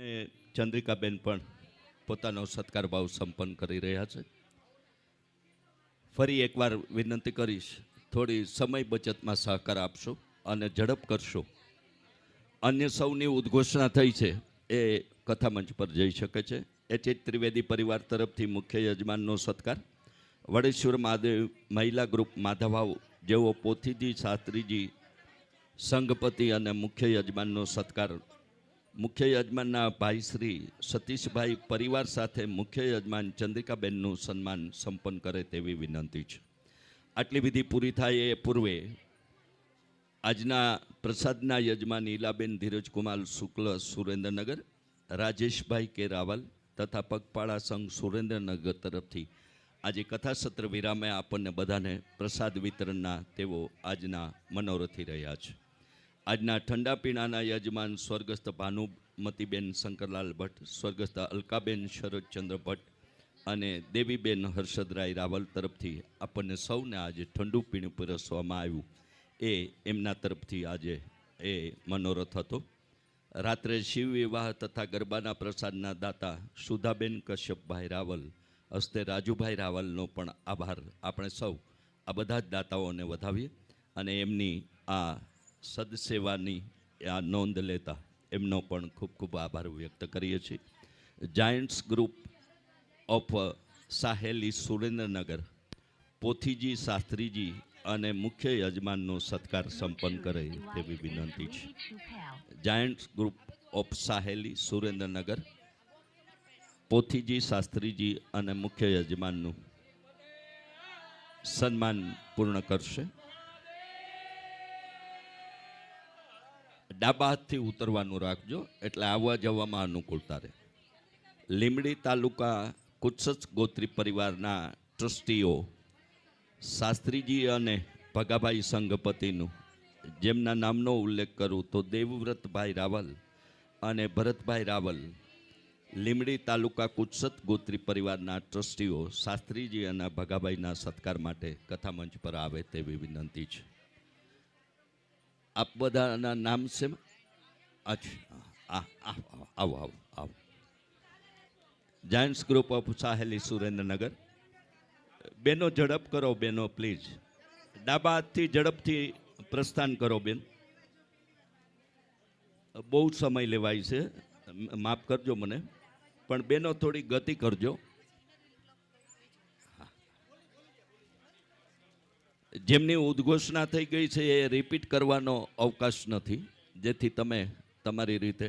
ને ચંદ્રિકાબેન પણ પોતાનો સત્કાર ભાવ સંપન્ન કરી રહ્યા છે. ફરી એકવાર વિનંતી કરીશ, થોડી સમય બચતમાં સહકાર આપશો અને ઝડપ કરશો. અન્ય સૌની ઉદ્ઘોષણા થઈ છે એ કથામંચ પર જઈ શકે છે. એચ એચ ત્રિવેદી પરિવાર તરફથી મુખ્ય યજમાનનો સત્કાર. વડેશ્વર મહાદેવ મહિલા ગ્રુપ માધવાઓ જેઓ પોથીજી, શાસ્ત્રીજી, સંઘપતિ અને મુખ્ય યજમાનનો સત્કાર મુખ્ય યજમાનના ભાઈ શ્રી સતીશભાઈ પરિવાર સાથે મુખ્ય યજમાન ચંદ્રિકાબેનનું સન્માન સંપન્ન કરે તેવી વિનંતી છે. આટલી વિધિ પૂરી થાય એ પૂર્વે આજના પ્રસાદના યજમાન ઈલાબેન ધીરજકુમાર શુક્લ સુરેન્દ્રનગર, રાજેશભાઈ કે રાવલ તથા પગપાળા સંઘ સુરેન્દ્રનગર તરફથી આજે કથા સત્ર વિરામે આપણને બધાને પ્રસાદ વિતરણના તેઓ આજના મનોરથી રહ્યા છે. આજના ઠંડા પીણાના યજમાન સ્વર્ગસ્થ ભાનુમતીબેન શંકરલાલ ભટ્ટ, સ્વર્ગસ્થ અલકાબેન શરદચંદ્ર ભટ્ટ અને દેવીબેન હર્ષદરાય રાવલ તરફથી આપણને સૌને આજે ઠંડુ પીણું પીરસવામાં આવ્યું. એ એમના તરફથી આજે એ મનોરથ હતો. રાત્રે શિવ વિવાહ તથા ગરબાના પ્રસાદના દાતા સુધાબેન કશ્યપભાઈ રાવલ, હસ્તે રાજુભાઈ રાવલનો પણ આભાર. આપણે સૌ આ બધા જ દાતાઓને વધાવીએ અને એમની આ સદસેવાની આ નોંધ લેતા એમનો પણ ખૂબ ખૂબ આભાર વ્યક્ત કરીએ છીએ. Giants group of Saheli Surendranagar પોથીજી શાસ્ત્રીજી અને મુખ્ય યજમાનનો સત્કાર સંપન્ન કરે તેવી વિનંતી છે. Giants Group of Saheli Surendranagar પોથીજી શાસ્ત્રીજી અને મુખ્ય યજમાનનું સન્માન પૂર્ણ કરશે. ડાબા હાથથી ઉતરવાનું રાખજો, એટલે આવવા જવામાં અનુકૂળતા રહે. લીમડી તાલુકા કુત્સચ ગોત્રી પરિવારના ટ્રસ્ટીઓ શાસ્ત્રીજી અને ભગાભાઈ સંઘપતિનું, જેમના નામનો ઉલ્લેખ કરું તો દેવવ્રતભાઈ રાવલ અને ભરતભાઈ રાવલ લીમડી તાલુકા કુત્સત ગોત્રી પરિવારના ટ્રસ્ટીઓ શાસ્ત્રીજી અને ભગાભાઈના સત્કાર માટે કથામંચ પર આવે તેવી વિનંતી છે. આપ બધાના નામ છે અચ્છા આવો આવો આવો. Giants Group of Saheli Surendranagar. બેનો ઝડપ કરો બેનો પ્લીઝ ડાબા હાથથી ઝડપથી પ્રસ્થાન કરો બેન. બહુ સમય લેવાય છે. માફ કરજો મને. પણ બેનો થોડી ગતિ કરજો. જેમની ઉદ્ઘોષણા થઈ ગઈ છે એ રિપીટ કરવાનો અવકાશ નથી જેથી તમે તમારી રીતે